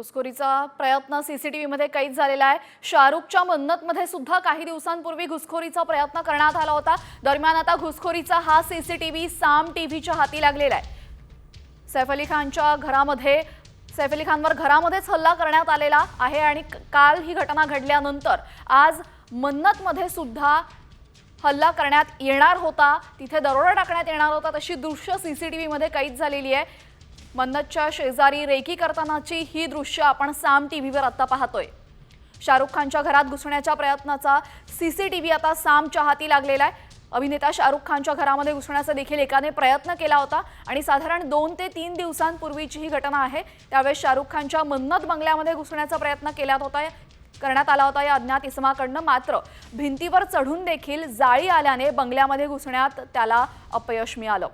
घुसखोरीचा प्रयत्न सीसीटीव्हीमध्ये कैद झालेला आहे. शाहरुखच्या मन्नतमध्ये सुद्धा काही दिवसांपूर्वी घुसखोरीचा प्रयत्न करण्यात आला होता. दरम्यान आता घुसखोरीचा हा सीसीटीव्ही साम टीव्हीच्या हाती लागलेला आहे. सैफ अली खानच्या घरामध्ये सैफ अली खानवर घरामध्येच हल्ला करण्यात आलेला आहे आणि काल ही घटना घडल्यानंतर आज मन्नतमध्ये सुद्धा हल्ला करण्यात येणार होता. तिथे दरोडा टाकण्यात येणार होता. तशी दृश्य सीसीटीव्हीमध्ये कैद झालेली आहे. मन्नतच्या शेजारी रेकी करतानाची ही दृश्य आपण साम टी व्हीवर आता पाहतोय. शाहरुख खानच्या घरात घुसण्याच्या प्रयत्नाचा सीसीटीव्ही आता सामच्या हाती लागलेला आहे. अभिनेता शाहरुख खानच्या घरामध्ये घुसण्याचा देखील एकाने प्रयत्न केला होता आणि साधारण दोन ते तीन दिवसांपूर्वीची ही घटना आहे. त्यावेळेस शाहरुख खानच्या मन्नत बंगल्यामध्ये घुसण्याचा प्रयत्न केला होता करण्यात आला होता या अज्ञात इसमाकडनं. मात्र भिंतीवर चढून देखील जाळी आल्याने बंगल्यामध्ये घुसण्यात त्याला अपयश मिळालं.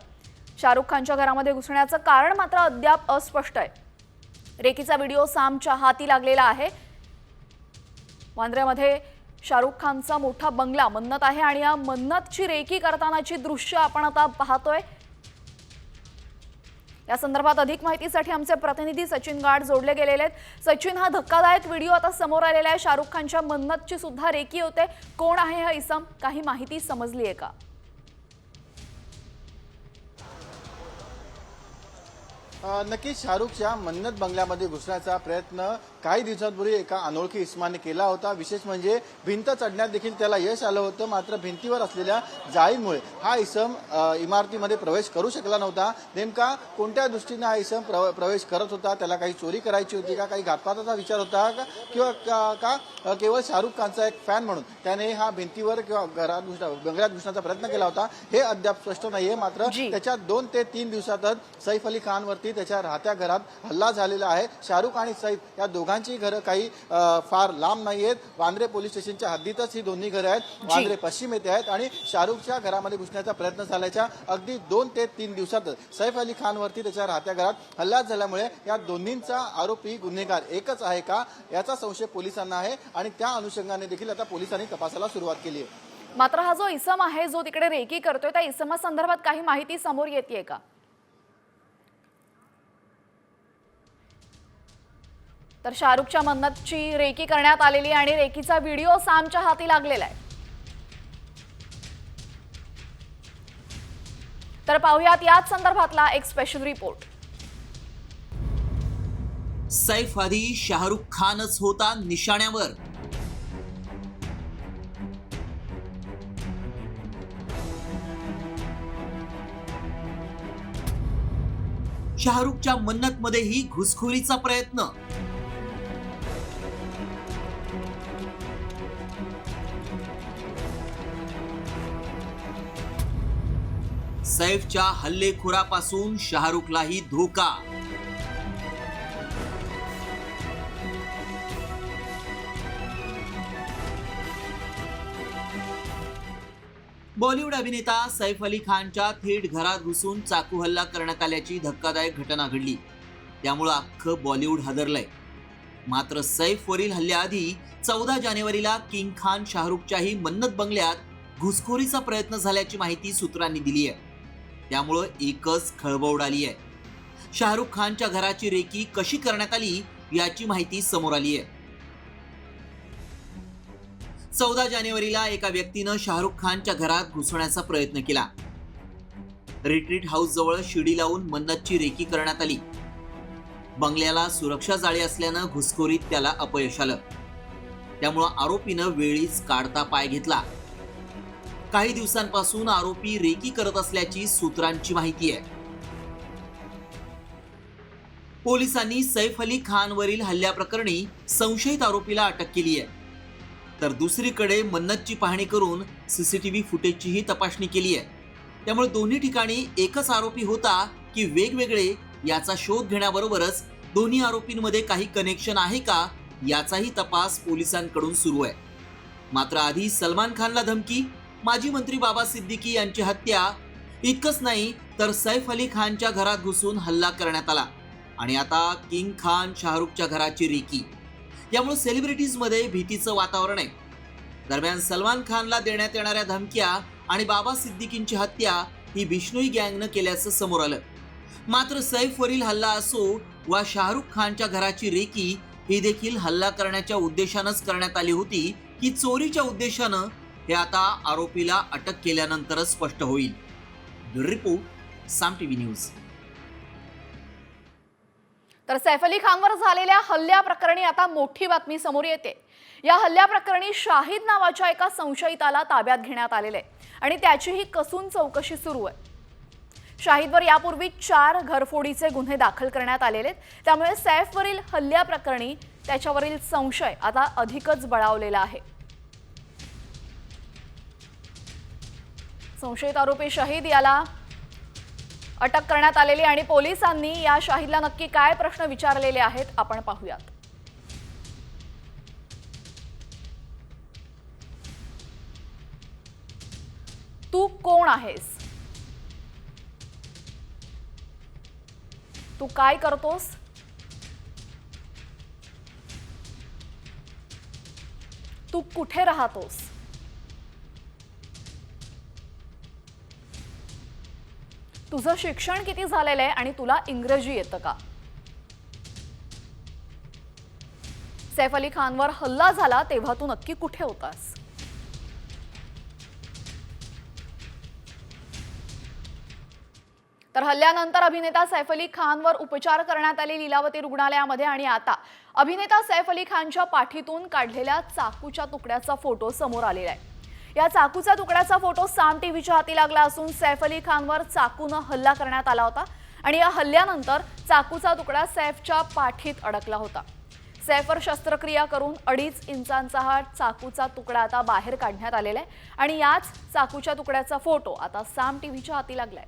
शाहरुख खानच्या घरामध्ये घुसण्याचं कारण मात्र अद्याप अस्पष्ट आहे. रेकीचा व्हिडिओ सामच्या हाती लागलेला आहे. वांद्र्यामध्ये शाहरुख खानचा मोठा बंगला मन्नत आहे आणि या मन्नतची रेकी करतानाची दृश्य आपण आता पाहतोय. या संदर्भात अधिक माहितीसाठी आमचे प्रतिनिधी सचिन गाड जोडले गेलेले आहेत. सचिन हा धक्कादायक व्हिडिओ आता समोर आलेला आहे. शाहरुख खानच्या मन्नतची सुद्धा रेकी होते. कोण आहे हा इसम? काही माहिती समजली आहे का? नक्कीच शाहरुखच्या मन्नत बंगल्यामध्ये घुसण्याचा प्रयत्न काही दिवसांपूर्वी एका अनोळखी इस्माने केला होता. विशेष म्हणजे भिंत चढण्यात देखील त्याला यश आलं होतं मात्र भिंतीवर असलेल्या जाळीमुळे हा इसम इमारतीमध्ये प्रवेश करू शकला नव्हता. नेमका कोणत्या दृष्टीने हा इसम प्रव- प्रवेश करत होता? त्याला काही चोरी करायची होती का? काही घातपाताचा विचार होता का? किंवा का का? केवळ शाहरुख खानचा एक फॅन म्हणून त्याने हा भिंतीवर किंवा घरात घुसण्या बंगल्यात घुसण्याचा प्रयत्न केला होता. हे अद्याप स्पष्ट नाहीये मात्र. त्याच्या दोन ते तीन दिवसातच सैफ अली खानवरती त्याच्या राहत्या घरात हल्ला झालेला आहे. शाहरुख आणि सैफ या दोघांची घरं काही फार लांब नाही आहेत वांद्रे पोलीस स्टेशनच्या हद्दीतच ही दोन्ही घरं आहेत. वांद्रे पश्चिम येथे आहेत आणि शाहरुखच्या घरामध्ये घुसण्याचा प्रयत्न झाल्याच्या अगदी दोन ते तीन दिवसातच सैफ अली खानवरती त्याच्या राहत्या घरात हल्ला झाल्यामुळे या दोन्हींचा आरोपी गुन्हेगार एकच आहे का? याचा संशय पोलिसांना आहे आणि त्या अनुषंगाने देखील आता पोलिसांनी तपासाला सुरुवात केली आहे. मात्र हा जो इसम आहे जो तिकडे रेकी करतोय त्या इसमा संदर्भात काही माहिती समोर येते का? तर शाहरुखच्या मन्नतची रेकी करण्यात आलेली आणि रेकीचा व्हिडिओ सामच्या हाती लागलेला आहे. तर पाहुयात याच संदर्भातला एक स्पेशल रिपोर्ट सैफ आधी शाहरुख खानच होता निशाण्यावर. शाहरुखच्या मन्नत मध्येही घुसखोरीचा प्रयत्न. सैफच्या हल्लेखोरापासून शाहरुखलाही धोका. बॉलिवूड अभिनेता सैफ अली खानच्या थेट घरात घुसून चाकू हल्ला करण्यात आल्याची धक्कादायक घटना घडली. त्यामुळं अख्खं बॉलिवूड हादरलंय. मात्र सैफवरील हल्ल्याआधी चौदा जानेवारीला किंग खान शाहरुखच्याही मन्नत बंगल्यात घुसखोरीचा प्रयत्न झाल्याची माहिती सूत्रांनी दिली आहे त्यामुळं एकच खळबळ उडाली आहे. शाहरुख खानच्या घराची रेकी कशी करण्यात आली याची माहिती समोर आली आहे. चौदा जानेवारीला एका व्यक्तीनं शाहरुख खानच्या घरात घुसण्याचा प्रयत्न केला. रिट्रीट हाऊस जवळ शिडी लावून मन्नतची रेकी करण्यात आली. बंगल्याला सुरक्षा जाळी असल्यानं घुसखोरीत त्याला अपयश आलं. त्यामुळं आरोपीनं वेळीच काढता पाय घेतला. काही दिवसांपासून आरोपी रेकी करत असल्याची सूत्रांची माहिती आहे. पोलिसांनी सैफ अली खानवरील हल्ल्याप्रकरणी संशयित आरोपीला अटक केली आहे. तर दुसरीकडे मन्नतची पाहणी करून सीसीटीव्ही फुटेजचीही तपासणी केली आहे. त्यामुळे दोन्ही ठिकाणी एकच आरोपी होता की वेगवेगळे याचा शोध घेण्याबरोबरच दोन्ही आरोपींमध्ये काही कनेक्शन आहे का याचाही तपास पोलिसांकडून सुरू आहे. मात्र आधी सलमान खानला धमकी माजी मंत्री बाबा सिद्दीकी यांची हत्या. इतकंच नाही तर सैफ अली खानच्या घरात घुसून हल्ला करण्यात आला. आणि आता किंग खान शाहरुखच्या घराची रिकी. यामुळे सेलिब्रिटीजमध्ये भीतीचं वातावरण आहे. दरम्यान सलमान खानला देण्यात येणाऱ्या धमक्या आणि बाबा सिद्दीकींची हत्या ही बिश्नोई गँगनं केल्याचं समोर आलं. मात्र सैफवरील हल्ला असो वा शाहरुख खानच्या घराची रेकी ही देखील हल्ला करण्याच्या उद्देशानंच करण्यात आली होती. की चोरीच्या उद्देशानं हे आता आरोपीला अटक केल्यानंतरच स्पष्ट होईल. Bureau report Saam TV news. तर सैफ अली खानवर झालेल्या हल्ल्या प्रकरणी आता मोठी बातमी समोर येते. या हल्ल्या प्रकरणी शाहिद नावाच्या एका संशयिताला ताब्यात घेण्यात आलेले आहे आणि त्याचीही कसून चौकशी सुरू आहे. शाहिदवर यापूर्वी चार घरफोडीचे गुन्हे दाखल करण्यात आलेले आहेत. त्यामुळे सैफवरील हल्ल्या प्रकरणी त्याच्यावरील संशय आता अधिकच बळावलेला आहे. संशयित आरोपी शहीद याला अटक करण्यात आलेली आणि पोलिसांनी या शाहिदला नक्की काय प्रश्न विचारलेले आहेत आपण पाहूयात. तू कोण आहेस? तू काय करतोस? तू कुठे राहतोस? तुझं शिक्षण किती झालेलं आहे आणि तुला इंग्रजी येतं का? सैफ अली खानवर हल्ला झाला तेव्हा तू नक्की कुठे होतास? तर हल्ल्यानंतर अभिनेता सैफ अली खानवर उपचार करण्यात आले लीलावती रुग्णालयामध्ये आणि आता अभिनेता सैफ अली खानच्या पाठीतून काढलेल्या चाकूच्या तुकड्याचा फोटो समोर आलेला आहे. या चाकूचा तुकड्याचा फोटो साम टीव्हीच्या हाती लागला असून सैफ अली खानवर चाकूनं हल्ला करण्यात आला होता आणि या हल्ल्यानंतर चाकूचा तुकडा सैफच्या पाठीत अडकला होता. सैफवर शस्त्रक्रिया करून अडीच इंचांचा हा चाकूचा तुकडा आता बाहेर काढण्यात आलेला आहे आणि याच चाकूच्या तुकड्याचा फोटो आता साम टीव्हीच्या हाती लागलाय.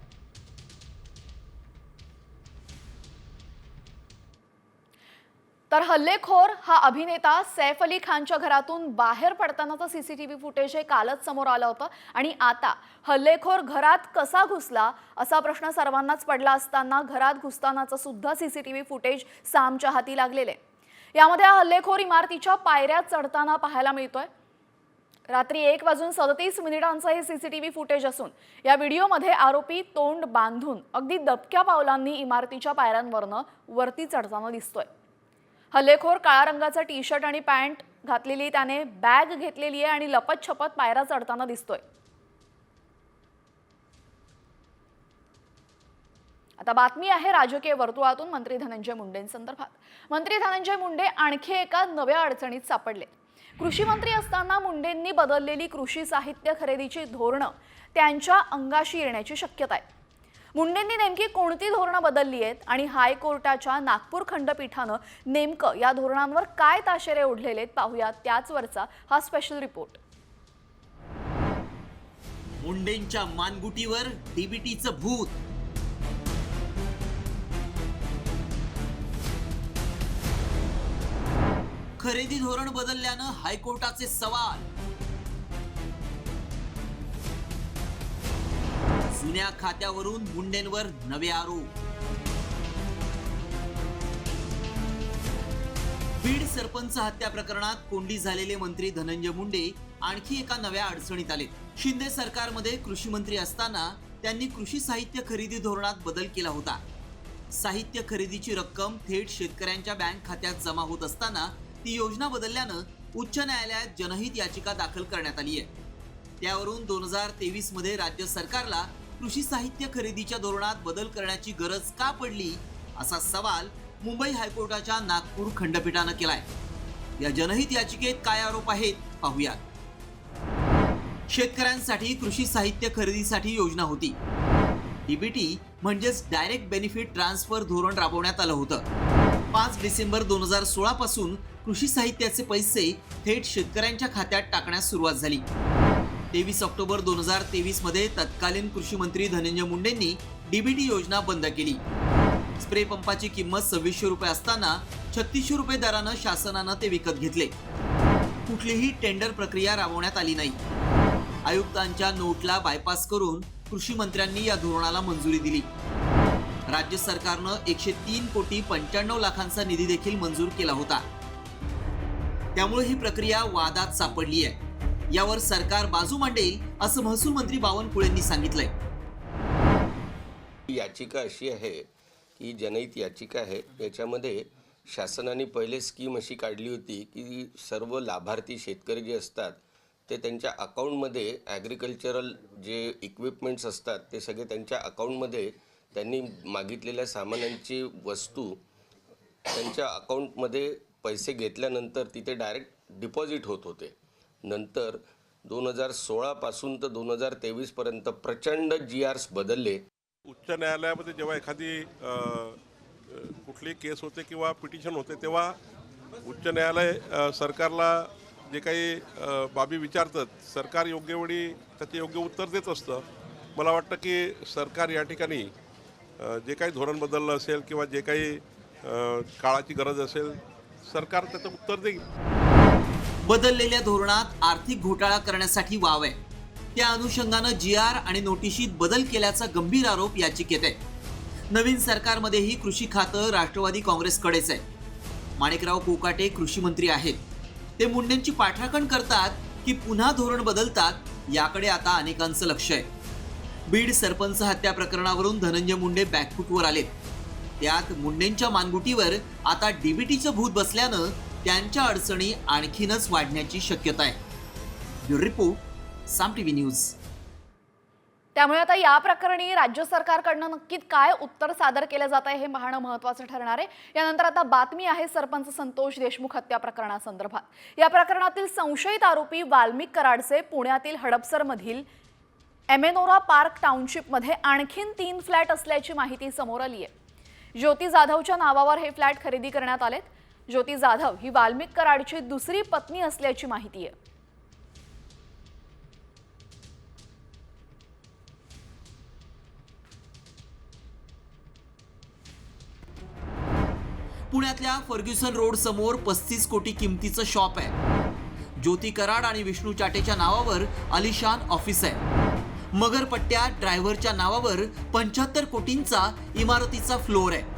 तर हल्लेखोर हा अभिनेता सैफ अली खानच्या घरातून बाहेर पडतानाचं C C T V footage हे कालच समोर आलं होतं. आणि आता हल्लेखोर घरात कसा घुसला असा प्रश्न सर्वांनाच पडला असताना घरात घुसतानाचं सुद्धा C C T V footage सामच्या हाती लागलेले आहे. यामध्ये हा हल्लेखोर इमारतीच्या पायऱ्या चढताना पाहायला मिळतोय. रात्री एक वाजून सदतीस मिनिटांचं हे सीसीटीव्ही फुटेज असून या व्हिडिओमध्ये आरोपी तोंड बांधून अगदी दबक्या पावलांनी इमारतीच्या पायऱ्यांवरनं वरती चढताना दिसतोय. हल्लेखोर काळ्या रंगाचा टी शर्ट आणि पॅन्ट घातलेली त्याने बॅग घेतलेली आहे आणि लपत छपत पायरा चढताना दिसतोय. आता बातमी आहे राजकीय वर्तुळातून मंत्री धनंजय मुंडेंसंदर्भात मंत्री धनंजय मुंडे आणखी एका नव्या अडचणीत सापडले. कृषी मंत्री असताना मुंडेंनी बदललेली कृषी साहित्य खरेदीची धोरणं त्यांच्या अंगाशी येण्याची शक्यता आहे. मुंडेंनी नेमकी कोणती धोरणं बदलली आहेत आणि हायकोर्टाच्या नागपूर खंडपीठानं नेमकं या धोरणांवर काय ताशेरे ओढलेले आहेत पाहूया. त्याचवरचा हा स्पेशल रिपोर्ट मुंडेंच्या मानगुटीवर डीबीटीचं भूत. खरेदी धोरण बदलल्यानं हायकोर्टाचे सवाल. जुन्या खात्यावरून मुंडेंवर नवे आरोप. बीड सरपंच हत्या प्रकरणात कोंडी झालेले मंत्री धनंजय मुंडे आणखी एका नव्या अडचणीत आले शिंदे सरकारमध्ये कृषी मंत्री असताना त्यांनी कृषी साहित्य खरेदी धोरणात बदल केला होता. साहित्य खरेदीची रक्कम थेट शेतकऱ्यांच्या बँक खात्यात जमा होत असताना ती योजना बदलल्यानं उच्च न्यायालयात जनहित याचिका दाखल करण्यात आली आहे त्यावरून दोन हजार तेवीसमध्ये राज्य सरकारला कृषी साहित्य खरेदीच्या धोरणात बदल करण्याची गरज का पडली असा सवाल मुंबई हायकोर्टाच्या नागपूर खंडपीठानं केलाय. या जनहित याचिकेत काय आरोप आहेत पाहूयात. शेतकऱ्यांसाठी कृषी साहित्य खरेदीसाठी योजना होती. डीबीटी म्हणजेच डायरेक्ट बेनिफिट ट्रान्सफर धोरण राबवण्यात आलं होतं. पाच डिसेंबर दोन हजार सोळा पासून कृषी साहित्याचे पैसे थेट शेतकऱ्यांच्या खात्यात टाकण्यास सुरुवात झाली. तेवीस ऑक्टोबर दोन हजार तेवीसमध्ये तत्कालीन कृषी मंत्री धनंजय मुंडेंनी डीबीटी योजना बंद केली. स्प्रे पंपाची किंमत सव्वीसशे रुपये असताना छत्तीसशे रुपये दरानं शासनानं ते विकत घेतले. कुठलीही टेंडर प्रक्रिया राबवण्यात आली नाही. आयुक्तांच्या नोटला बायपास करून कृषी मंत्र्यांनी या धोरणाला मंजुरी दिली. राज्य सरकारनं एकशे तीन कोटी पंच्याण्णव लाखांचा निधी देखील मंजूर केला होता. त्यामुळे ही प्रक्रिया वादात सापडली आहे यावर सरकार बाजू मांडेल असं महसूल मंत्री बावनकुळेंनी सांगितलंय. याचिका अशी आहे की जनहित याचिका आहे याच्यामध्ये शासनाने पहिले स्कीम अशी काढली होती की सर्व लाभार्थी शेतकरी जे असतात ते त्यांच्या अकाउंटमध्ये ॲग्रिकल्चरल जे इक्विपमेंट्स असतात ते सगळे त्यांच्या अकाउंटमध्ये त्यांनी मागितलेल्या सामानांची वस्तू त्यांच्या अकाउंटमध्ये पैसे घेतल्यानंतर तिथे डायरेक्ट डिपॉझिट होत होते. नंतर दोन हजार सोळापासून तर दोन हजार तेवीसपर्यंत प्रचंड जी आर्स बदलले. उच्च न्यायालयामध्ये जेव्हा एखादी कुठली केस होते किंवा पिटिशन होते तेव्हा उच्च न्यायालय सरकारला जे काही बाबी विचारतात सरकार योग्य वेळी त्याचे योग्य उत्तर देत असतं. मला वाटतं की सरकार या ठिकाणी जे काही धोरण बदललं असेल किंवा जे काही काळाची गरज असेल सरकार त्याचं उत्तर देईल. बदललेल्या धोरणात आर्थिक घोटाळा करण्यासाठी वाव. आहे त्या अनुषंगानं जी आर आणि नोटिशीत बदल केल्याचा गंभीर आरोप याचिकेत आहे नवीन सरकारमध्येही कृषी खातं राष्ट्रवादी काँग्रेसकडेच आहे. माणिकराव कोकाटे कृषी मंत्री आहेत. ते मुंडेंची पाठराखण करतात की पुन्हा धोरण बदलतात याकडे आता अनेकांचं लक्ष आहे. बीड सरपंच हत्या प्रकरणावरून धनंजय मुंडे बॅकफुटवर आलेत. त्यात मुंडेंच्या मानगुटीवर आता डीबीटीचं भूत बसल्यानं त्यांच्या अडचणी आणखीनच वाढण्याची शक्यता आहे. Bureau report Saam TV news. त्यामुळे आता या प्रकरणी राज्य सरकारकडनं नक्कीच काय उत्तर सादर केलं जात आहे हे पाहणं महत्वाचं ठरणार आहे. यानंतर आता बातमी आहे सरपंच संतोष देशमुख हत्या प्रकरणासंदर्भात. या प्रकरणातील संशयित आरोपी वाल्मिक कराडचे पुण्यातील हडपसरमधील एमेनोरा पार्क टाउनशिपमध्ये आणखीन तीन फ्लॅट असल्याची माहिती समोर आली आहे ज्योती जाधवच्या नावावर हे फ्लॅट खरेदी करण्यात आलेत. ज्योती जाधव ही वाल्मिक कराडची दुसरी पत्नी असल्याची माहिती आहे. पुण्यातल्या फर्ग्युसन रोड समोर पस्तीस कोटी किमतीचं शॉप आहे. ज्योती कराड आणि विष्णू चाटेच्या नावावर अलिशान ऑफिस आहे. मगरपट्ट्या ड्रायव्हरच्या नावावर पंच्याहत्तर कोटींचा इमारतीचा फ्लोअर आहे.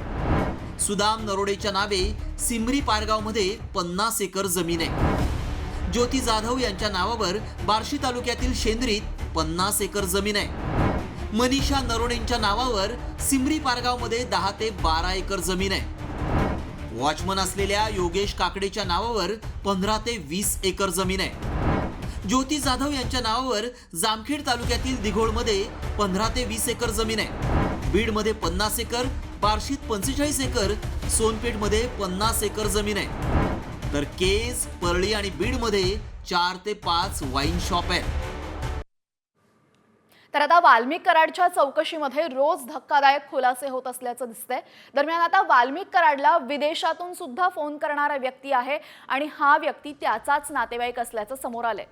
सुदाम नरोडेच्या नावे सिमरी पारगावमध्ये पन्नास एकर जमीन आहे. ज्योती जाधव यांच्या नावावर बार्शी तालुक्यातील शेंद्रीत पन्नास एकर जमीन आहे. मनीषा नरोडेंच्या नावावर सिमरी पारगावमध्ये दहा ते बारा एकर जमीन आहे. वॉचमन असलेल्या योगेश काकडेच्या नावावर पंधरा ते वीस एकर जमीन आहे. ज्योती जाधव यांच्या नावावर जामखेड तालुक्यातील दिघोळमध्ये पंधरा ते वीस एकर जमीन आहे. बीडमध्ये पन्नास एकर बार्शीत पंचेचाळीस एकर सोनपेठमध्ये पन्नास एकर जमीन आहे. तर केज परळी आणि बीडमध्ये चार ते पाच वाईन शॉप आहेत. तर आता वाल्मिक कराडच्या चौकशीमध्ये रोज धक्कादायक खुलासे होत असल्याचं दिसतंय. दरम्यान आता वाल्मिक कराडला विदेशातून सुद्धा फोन करणारा व्यक्ती आहे आणि हा व्यक्ती त्याचाच नातेवाईक असल्याचं समोर आलंय.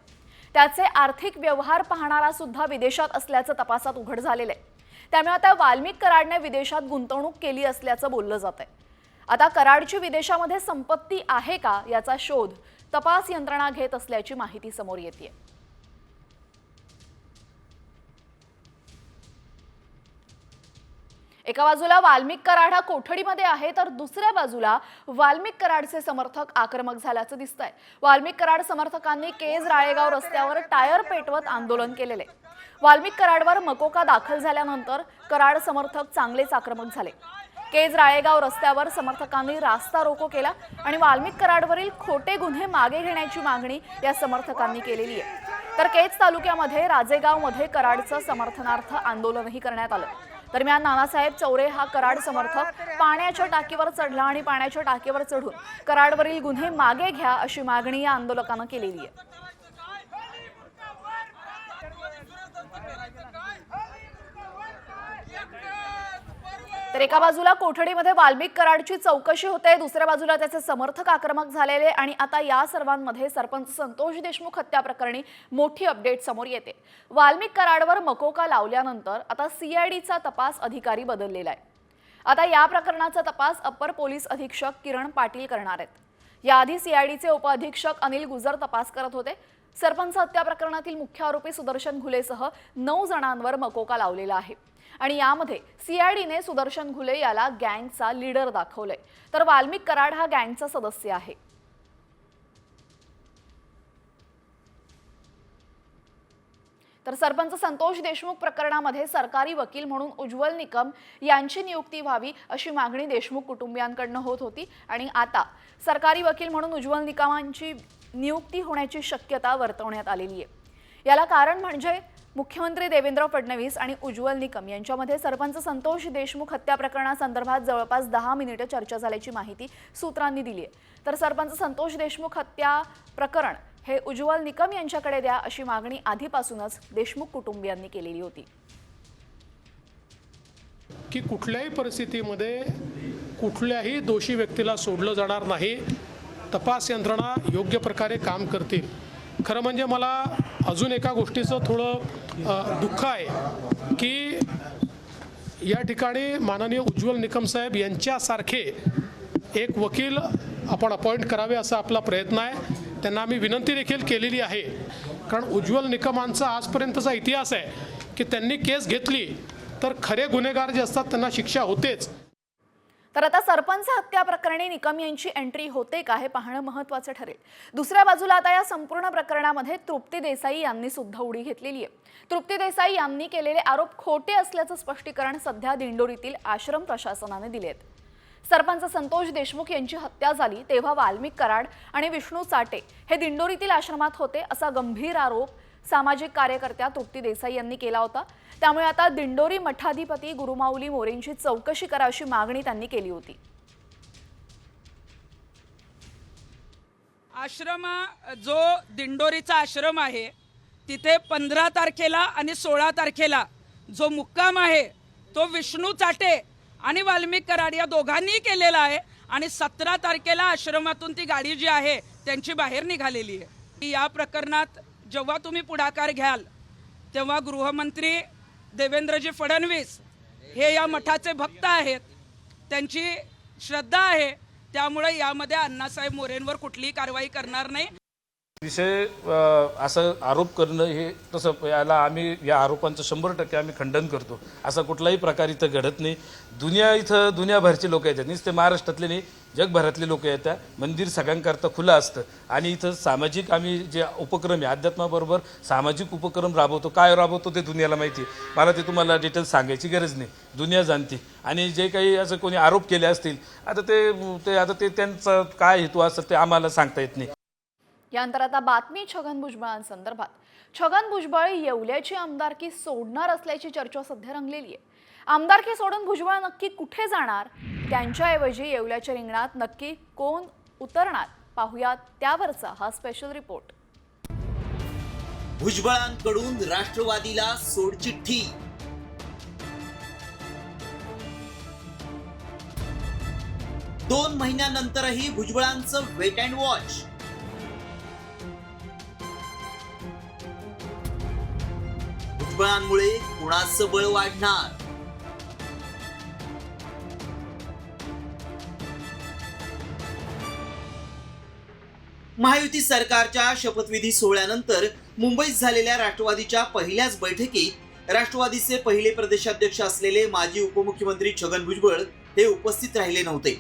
त्याचे आर्थिक व्यवहार पाहणारा सुद्धा विदेशात असल्याचं तपासात उघड झालेलं आहे. त्यामुळे आता वाल्मिक कराडने विदेशात गुंतवणूक केली असल्याचं बोललं जात आहे आता कराडची विदेशामध्ये संपत्ती आहे का याचा शोध तपास यंत्रणा घेत असल्याची माहिती समोर येते एका बाजूला वाल्मिक कराड हा कोठडीमध्ये आहे तर दुसऱ्या बाजूला वाल्मिक कराडचे समर्थक आक्रमक झाल्याचं दिसतंय. वाल्मिक कराड समर्थकांनी केज राळेगाव रस्त्यावर टायर पेटवत आंदोलन केलेले वाल्मिक कराडवर मकोका दाखल झाल्यानंतर कराड समर्थक चांगलेच आक्रमक झाले. केज राळेगाव रस्त्यावर समर्थकांनी रास्ता रोको केला आणि वाल्मिक कराडवरील खोटे गुन्हे मागे घेण्याची मागणी या समर्थकांनी केलेली आहे. तर केज तालुक्यामध्ये राजेगावमध्ये कराडचं समर्थनार्थ आंदोलनही करण्यात आलं. दरम्यान नानासाहेब चौरे हा कराड समर्थक पाण्याच्या टाकीवर चढला आणि पाण्याच्या टाकीवर चढून कराडवरील गुन्हे मागे घ्या अशी मागणी या आंदोलकानं केलेली आहे. तर एका बाजूला कोठडीमध्ये वाल्मिक कराडची चौकशी होते दुसऱ्या बाजूला त्याचे समर्थक आक्रमक झालेले आणि आता या सर्वांमध्ये सरपंच संतोष देशमुख हत्या प्रकरणी मोठी अपडेट समोर येते. वाल्मिक कराडवर मकोका लावल्यानंतर आता सीआयडीचा तपास अधिकारी बदललेला आहे. आता या प्रकरणाचा तपास अप्पर पोलीस अधीक्षक किरण पाटील करणार आहेत. याआधी सीआयडीचे उपअधीक्षक अनिल गुजर तपास करत होते. सरपंच हत्या प्रकरणातील मुख्य आरोपी सुदर्शन घुलेसह नऊ जणांवर मकोका लावलेला आहे. आणि यामध्ये सीआयडीने सुदर्शन घुले याला गँगचा लीडर दाखवलंय. तर वाल्मिक कराड हा गँगचा सदस्य आहे. तर सरपंच संतोष देशमुख प्रकरणामध्ये सरकारी वकील म्हणून उज्ज्वल निकम यांची नियुक्ती व्हावी अशी मागणी देशमुख कुटुंबियांकडनं होत होती. आणि आता सरकारी वकील म्हणून उज्ज्वल निकमांची नियुक्ती होण्याची शक्यता वर्तवण्यात आलेली आहे याला कारण म्हणजे मुख्यमंत्री देवेंद्र फडणवीस आणि उज्ज्वल निकम यांच्यामध्ये सरपंच संतोष देशमुख हत्या प्रकरणासंदर्भात जवळपास दहा मिनिटं चर्चा झाल्याची माहिती सूत्रांनी दिली आहे तर सरपंच संतोष देशमुख हत्या प्रकरण हे उज्ज्वल निकम यांच्याकडे द्या अशी मागणी आधीपासूनच देशमुख कुटुंबियांनी केलेली होती. की कुठल्याही परिस्थितीमध्ये कुठल्याही दोषी व्यक्तीला सोडलं जाणार नाही. तपास यंत्रणा योग्य प्रकारे काम करतील. खरं म्हणजे मला अजून एका गोष्टीचं थोडं दुःख आहे की या ठिकाणी माननीय उज्ज्वल निकम साहेब यांच्यासारखे एक वकील आपण अपॉइंट करावे असा आपला प्रयत्न आहे. त्यांना आम्ही विनंती देखील केलेली आहे. कारण उज्ज्वल निकमांचा आजपर्यंतचा इतिहास आहे की त्यांनी केस घेतली तर खरे गुन्हेगार जे असतात त्यांना शिक्षा होतेच. तर आता सरपंच हत्या प्रकरणी निकम यांची एंट्री होते का हे पाहणं महत्वाचं ठरेल. दुसऱ्या बाजूला आता या संपूर्ण प्रकरणामध्ये तृप्ती देसाई यांनी सुद्धा उडी घेतलेली आहे. तृप्ती देसाई यांनी केलेले आरोप खोटे असल्याचं स्पष्टीकरण सध्या दिंडोरीतील आश्रम प्रशासनाने दिले आहेत सरपंच संतोष देशमुख यांची हत्या झाली तेव्हा वाल्मिक कराड आणि विष्णू चाटे हे दिंडोरीतील आश्रमात होते असा गंभीर आरोप सामाजिक कार्यकर्त्या तृप्ती देसाई यांनी केला होता. त्यामुळे आता दिंडोरी मठाधिपती गुरुमाऊली मोरेंची चौकशी करा अशी मागणी त्यांनी केली होती. आश्रम जो दिंडोरीचा आश्रम आहे तिथे पंधरा तारखेला आणि सोळा तारखेला जो मुक्काम आहे तो विष्णू चाटे आणि वाल्मिक कराड या दोघांनी केलेला आहे आणि सतरा तारखेला आश्रमातून ती गाडी जी आहे त्यांची बाहेर निघालेली आहे. या प्रकरणात जेव्हा तुम्ही पुढाकार घ्याल तेव्हा गृहमंत्री देवेंद्रजी फडणवीस हे या मठाचे भक्त आहेत. त्यांची श्रद्धा आहे. त्यामुळे यामध्ये अण्णासाहेब मोरेंवर कुठलीही कारवाई करणार नाही. विषय असं आरोप करणं हे तसं याला आम्ही या आरोपांचं शंभर टक्के आम्ही खंडन करतो. असा कुठलाही प्रकार इथं घडत नाही. दुनिया इथं दुनियाभरचे लोक येतात. नुसते महाराष्ट्रातले नाही जगभरातले लोक येतात. मंदिर सगळ्यांकरता खुलं असतं. आणि इथं सामाजिक आम्ही जे उपक्रम आहे अध्यात्माबरोबर सामाजिक उपक्रम राबवतो. काय राबवतो ते दुनियाला माहिती आहे. मला ते तुम्हाला डिटेल्स सांगायची गरज नाही. दुनिया जाणते. आणि जे काही असं कोणी आरोप केले असतील आता ते ते आता ते त्यांचा काय हेतू असतं ते आम्हाला सांगता येत नाही. यानंतर आता बातमी छगन भुजबळांसंदर्भात. छगन भुजबळ येवल्याची आमदारकी सोडणार असल्याची चर्चा सध्या रंगलेली आहे. आमदारकी सोडून भुजबळ नक्की कुठे जाणार? त्यांच्याऐवजी येवल्याच्या रिंगणात नक्की कोण उतरणार? पाहुयात त्यावरचा हा स्पेशल रिपोर्ट भुजबळांकडून राष्ट्रवादीला सोडचिठ्ठी दोन महिन्यानंतरही भुजबळांचं वेट अँड वॉच भुजबळांमुळे कुणाचं बळ वाढणार महायुती सरकारच्या शपथविधी सोहळ्यानंतर मुंबईत झालेल्या राष्ट्रवादीच्या पहिल्याच बैठकीत राष्ट्रवादीचे पहिले प्रदेशाध्यक्ष असलेले माजी उपमुख्यमंत्री छगन भुजबळ हे उपस्थित राहिले नव्हते.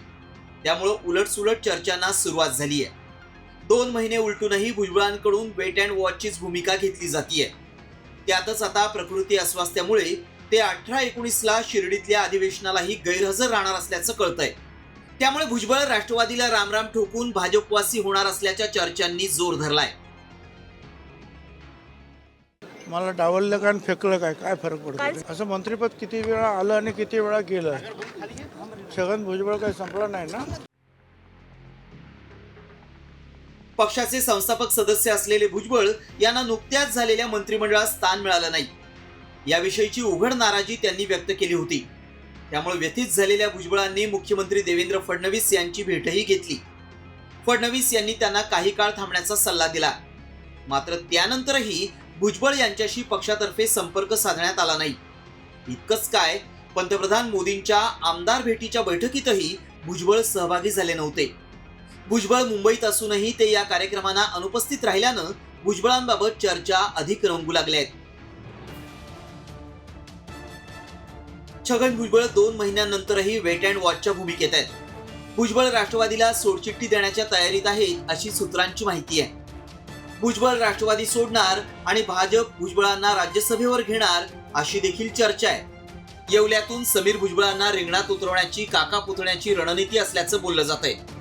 त्यामुळं उलटसुलट चर्चांना सुरुवात झाली आहे दोन महिने उलटूनही भुजबळांकडून वेट अँड वॉचचीच भूमिका घेतली जातीये. त्यातच आता प्रकृती अस्वास्थ्यामुळे ते अठरा एकोणीसला शिर्डीतल्या अधिवेशनालाही गैरहजर राहणार असल्याचं कळतंय. त्यामुळे भुजबळ राष्ट्रवादीला रामराम ठोकून भाजपवासी होणार असल्याच्या चर्चांनी जोर धरलाय. मला डावललं काय आणि फेकलं काय? काय फरक पडतो? असं मंत्रिपद किती वेळा आलं आणि किती वेळा गेलं? छगन भुजबळ काही संपलं नाही ना? पक्षाचे संस्थापक सदस्य असलेले भुजबळ यांना नुकत्याच झालेल्या मंत्रिमंडळात स्थान मिळालं नाही. याविषयीची उघड नाराजी त्यांनी व्यक्त केली होती. त्यामुळे व्यथित झालेल्या भुजबळांनी मुख्यमंत्री देवेंद्र फडणवीस यांची भेटही घेतली. फडणवीस यांनी त्यांना काही काळ थांबण्याचा सल्ला दिला. मात्र त्यानंतरही भुजबळ यांच्याशी पक्षातर्फे संपर्क साधण्यात आला नाही. इतकंच काय पंतप्रधान मोदींच्या आमदार भेटीच्या बैठकीतही भुजबळ सहभागी झाले नव्हते. भुजबळ मुंबईत असूनही ते या कार्यक्रमांना अनुपस्थित राहिल्यानं भुजबळांबाबत चर्चा अधिक रंगू लागल्या आहेत. छगन भुजबळ दोन महिन्यांनंतरही वेट अँड वॉचच्या भूमिकेत आहेत. भुजबळ राष्ट्रवादीला सोडचिठ्ठी देण्याच्या तयारीत आहेत अशी सूत्रांची माहिती आहे. भुजबळ राष्ट्रवादी सोडणार आणि भाजप भुजबळांना राज्यसभेवर घेणार अशी देखील चर्चा आहे. येवल्यातून समीर भुजबळांना रिंगणात उतरवण्याची काका पुतण्याची रणनीती असल्याचं बोललं जात आहे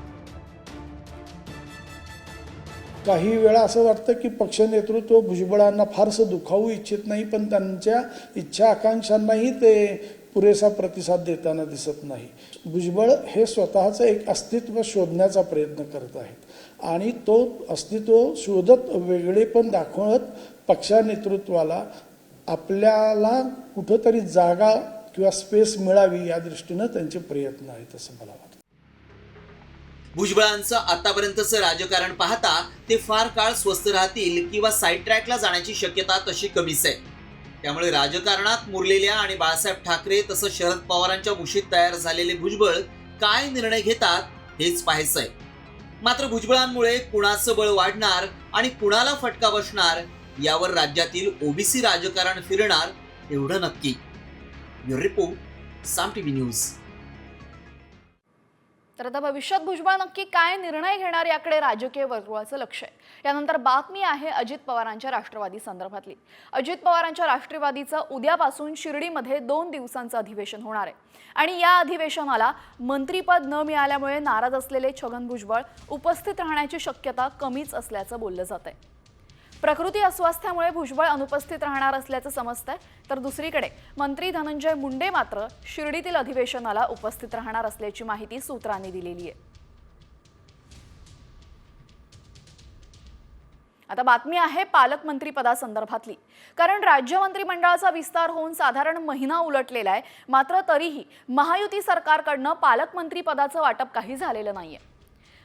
काही वेळा असं वाटतं की पक्ष नेतृत्व भुजबळांना फारसं दुखावू इच्छित नाही पण त्यांच्या इच्छा आकांक्षांनाही ते पुरेसा प्रतिसाद देताना दिसत नाही. भुजबळ हे स्वतःचं एक अस्तित्व शोधण्याचा प्रयत्न करत आहेत आणि तो अस्तित्व शोधत वेगळेपण दाखवत पक्षा नेतृत्वाला आपल्याला कुठंतरी जागा किंवा स्पेस मिळावी या दृष्टीनं त्यांचे प्रयत्न आहेत असं मला वाटतं. भुजबळांचं आतापर्यंतचं राजकारण पाहता ते फार काळ स्वस्थ राहतील किंवा साईड ट्रॅकला जाण्याची शक्यता तशी कमीच आहे. त्यामुळे राजकारणात मुरलेल्या आणि बाळासाहेब ठाकरे तसं शरद पवारांच्या मुशीत तयार झालेले भुजबळ काय निर्णय घेतात हेच पाहायचं आहे मात्र भुजबळांमुळे कुणाचं बळ वाढणार आणि कुणाला फटका बसणार यावर राज्यातील ओबीसी राजकारण फिरणार एवढं नक्की. Report Saam TV news. तर आता भविष्यात भुजबळ नक्की काय निर्णय घेणार याकडे राजकीय वर्तुळाचं लक्ष आहे. यानंतर बातमी आहे अजित पवारांच्या राष्ट्रवादी संदर्भातली. अजित पवारांच्या राष्ट्रवादीचं उद्यापासून शिर्डीमध्ये दोन दिवसांचं अधिवेशन होणार आहे. आणि या अधिवेशनाला मंत्रीपद न मिळाल्यामुळे नाराज असलेले छगन भुजबळ उपस्थित राहण्याची शक्यता कमीच असल्याचं बोललं जात आहे प्रकृती अस्वास्थ्यामुळे भुजबळ अनुपस्थित राहणार असल्याचं समजतंय. तर दुसरीकडे मंत्री धनंजय मुंडे मात्र शिर्डीतील अधिवेशनाला उपस्थित राहणार असल्याची माहिती सूत्रांनी दिलेली आहे. आता बातमी आहे पालकमंत्री पदासंदर्भातली कारण राज्य मंत्रिमंडळाचा विस्तार होऊन साधारण महिना उलटलेला आहे मात्र तरीही महायुती सरकारकडनं पालकमंत्री पदाचं वाटप काही झालेलं नाहीये.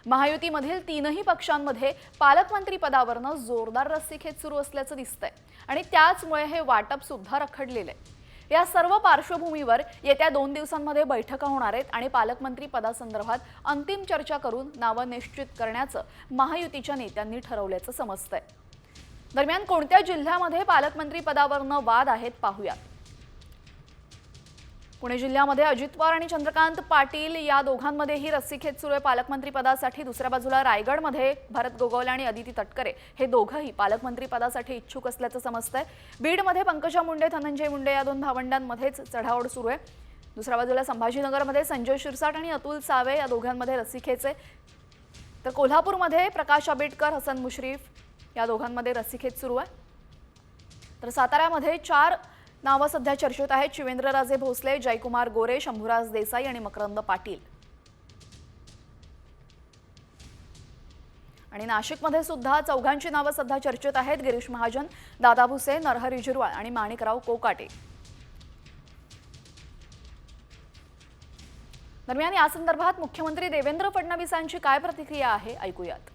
महायुतीमधील तीनही पक्षांमध्ये पालकमंत्री पदावरनं जोरदार रस्सीखेच सुरू असल्याचं दिसतंय. आणि त्याचमुळे हे वाटप सुद्धा रखडलेलं आहे या सर्व पार्श्वभूमीवर येत्या दोन दिवसांमध्ये बैठका होणार आहेत आणि पालकमंत्री पदासंदर्भात अंतिम चर्चा करून नावं निश्चित करण्याचं महायुतीच्या नेत्यांनी ठरवल्याचं समजतंय. दरम्यान कोणत्या जिल्ह्यामध्ये पालकमंत्री पदावरनं वाद आहेत पाहूयात. पुणे जिल्ह्यामध्ये अजित पवार आणि चंद्रकांत पाटील या दोघांमध्येही रस्सीखेच सुरू आहे. पालकमंत्री पदासाठी दुसऱ्या बाजूला रायगडमध्ये भरत गोगवले आणि अदिती तटकरे. हे दोघंही पालकमंत्री पदासाठी इच्छुक असल्याचं समजतंय. बीडमध्ये पंकजा मुंडे धनंजय मुंडे या दोन भावंडांमध्येच चढाओढ सुरू आहे. दुसऱ्या बाजूला संभाजीनगरमध्ये संजय शिरसाट आणि अतुल सावे या दोघांमध्ये रस्सीखेच आहे. तर कोल्हापूरमध्ये प्रकाश आंबेडकर हसन मुश्रीफ या दोघांमध्ये रस्सीखेच सुरू आहे. तर साताऱ्यामध्ये चार नावं सध्या चर्चेत आहेत. शिवेंद्रराजे भोसले जयकुमार गोरे शंभूराज देसाई आणि मकरंद पाटील. आणि नाशिकमध्ये सुद्धा चौघांची नावं सध्या चर्चेत आहेत. गिरीश महाजन दादा भुसे नरहरी झिरवाळ आणि माणिकराव कोकाटे. दरम्यान या संदर्भात मुख्यमंत्री देवेंद्र फडणवीसांची काय प्रतिक्रिया आहे? ऐकूयात.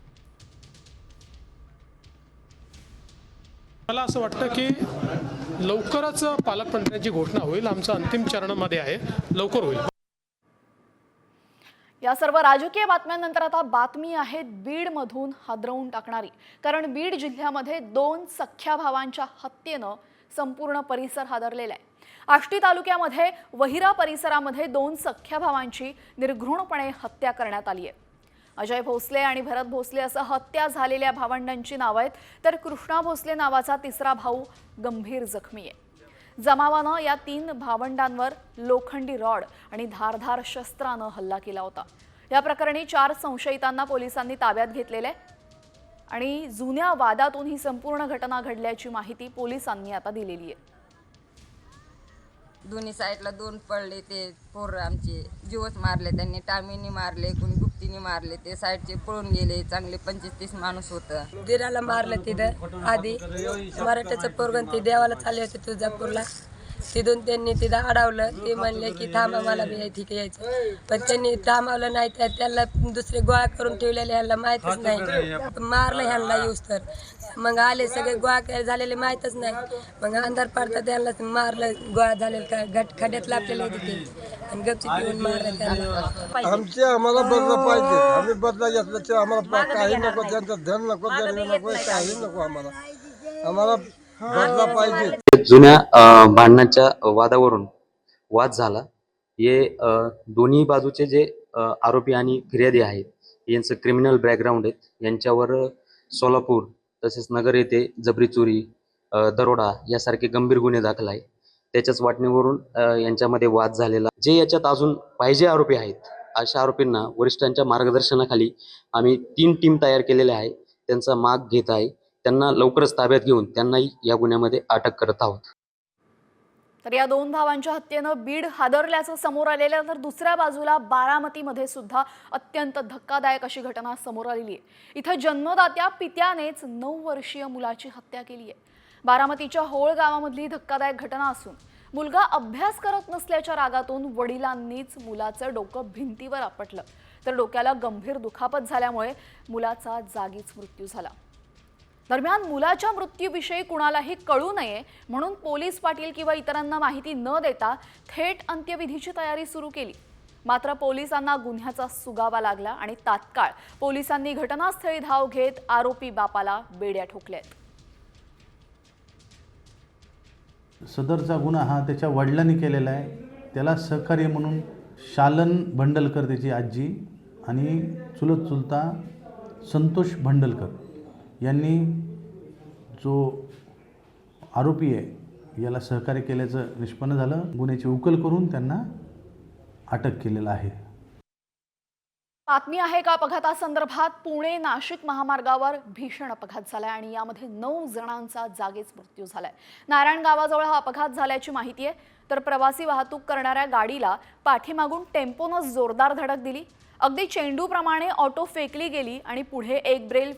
मला असं वाटतं की लवकरच पालकमंत्र्यांची घोषणा होईल. आमचं अंतिम चरणामध्ये आहे. लवकर होईल. या सर्व राजकीय बातम्यांनंतर आता बातमी आहे बीडमधून हादरवून टाकणारी. कारण बीड जिल्ह्यामध्ये दोन सख्या भावांच्या हत्येनं संपूर्ण परिसर हादरलेला आहे. आष्टी तालुक्यामध्ये वहिरा परिसरामध्ये दोन सख्या भावांची निर्घृणपणे हत्या करण्यात आली आहे. अजय भोसले आणि भरत भोसले असं हत्या झालेल्या भावंडांची नावं आहेत. तर कृष्णा भोसले नावाचा तिसरा भाऊ गंभीर जखमी आहे. जमावानं या तीन भावंडांवर लोखंडी रॉड आणि धारधार शस्त्रानं हल्ला केला होता. या प्रकरणी चार संशयितांना पोलिसांनी ताब्यात घेतलेले आणि जुन्या वादातून ही संपूर्ण घटना घडल्याची माहिती पोलिसांनी आता दिलेली आहे. दोन्ही साईडला दोन पडले ते पोर आमचे जीवच मारले त्यांनी टामीने मारले कोणी तिने मारले ते साईडचे पळून गेले चांगले पंचवीस तीस माणूस होतं. दिराला मारलं तिथं आधी. मराठ्याचं पोरगण ते देवाला चालले होते तुळजापूरला. तिथून त्यांनी तिथं अडवलं. ते म्हणले की थांबा मला बी या ठिकाणी यायचं पण त्यांनी थांबवलं नाही त्या त्याला दुसरे गोळा करून ठेवलेले ह्यांना माहीतच नाही. मारलं ह्यांना येऊस तर. मग आले सगळे गोळा काय झालेले माहीतच नाही. मग अंधार पडता त्यांना मारलं गोळा झालेलं का घट खड्यात लापलेलं होते ते आणि गपचित येऊन मारलं त्यांना. आमचे आम्हाला बदला पाहिजे. आम्ही बदला घेतला आम्हाला काही नको त्यांचं धन नको नको काही नको आम्हाला. आम्हाला पाहिजे. जुन्या भांडणाच्या वादावरून वाद झाला. हे दोन्ही बाजूचे जे आरोपी आणि फिर्यादी आहेत यांचं क्रिमिनल बॅकग्राऊंड आहेत. यांच्यावर सोलापूर तसेच नगर येथे जबरी चोरी दरोडा यासारखे गंभीर गुन्हे दाखल आहे त्याच्याच वाटणीवरून यांच्यामध्ये वाद झालेला. जे याच्यात अजून पाहिजे आरोपी आहेत अशा आरोपींना वरिष्ठांच्या मार्गदर्शनाखाली आम्ही तीन टीम तयार केलेल्या आहे त्यांचा माग घेत आहे. त्यांना लवकरच ताब्यात घेऊन त्यांनाही या गुन्ह्यामध्ये अटक करत आहोत. तर या दोन भावांच्या हत्येनं बीड हादरल्याचं समोर आलेलं तर दुसऱ्या बाजूला बारामतीमध्ये सुद्धा अत्यंत धक्कादायक अशी घटना समोर आलेली आहे. इथं जन्मदात्या पित्यानेच नऊ वर्षीय मुलाची हत्या केली आहे बारामतीच्या होळ गावामधली धक्कादायक घटना असून मुलगा अभ्यास करत नसल्याच्या रागातून वडिलांनीच मुलाचं डोकं भिंतीवर आपटलं. तर डोक्याला गंभीर दुखापत झाल्यामुळे मुलाचा जागीच मृत्यू झाला. दरम्यान मुलाच्या मृत्यूविषयी कुणालाही कळू नये म्हणून पोलीस पाटील किंवा इतरांना माहिती न देता थेट अंत्यविधीची तयारी सुरू केली. मात्र पोलिसांना गुन्ह्याचा सुगावा लागला आणि तात्काळ पोलिसांनी घटनास्थळी धाव घेत आरोपी बापाला बेड्या ठोकल्यात. सदरचा गुन्हा हा त्याच्या वडिलांनी केलेला आहे. त्याला सहकार्य म्हणून शालन भंडलकर त्याची आजी आणि चुलत चुलता संतोष भंडलकर. यांनी जो आरोपी आहे याला सहकार्य केल्याचं निष्पन्न झालं. गुन्ह्याची उकल करून त्यांना अटक केलेलं आहे. बातमी आहे का? अपघातासंदर्भात पुणे नाशिक महामार्गावर भीषण अपघात झालाय आणि यामध्ये नऊ जणांचा जागीच मृत्यू झालाय. नारायण गावाजवळ हा अपघात झाल्याची माहिती आहे. तर प्रवासी वाहतूक करणाऱ्या गाडीला पाठीमागून टेम्पोनं जोरदार धडक दिली. अगदी चेंडूप्रमाणे ऑटो फेकली गेली आणि पुढे एक ब्रेल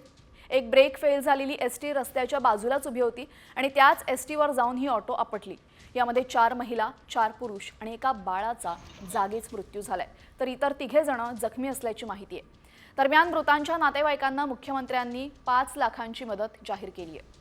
एक ब्रेक फेल झालेली एस टी रस्त्याच्या बाजूलाच उभी होती आणि त्याच एस टीवर जाऊन ही ऑटो आपटली. यामध्ये चार महिला चार पुरुष आणि एका बाळाचा जागीच मृत्यू झालाय. तर इतर तिघे जण जखमी असल्याची माहिती आहे. दरम्यान मृतांच्या नातेवाईकांना मुख्यमंत्र्यांनी पाच लाखांची मदत जाहीर केली आहे.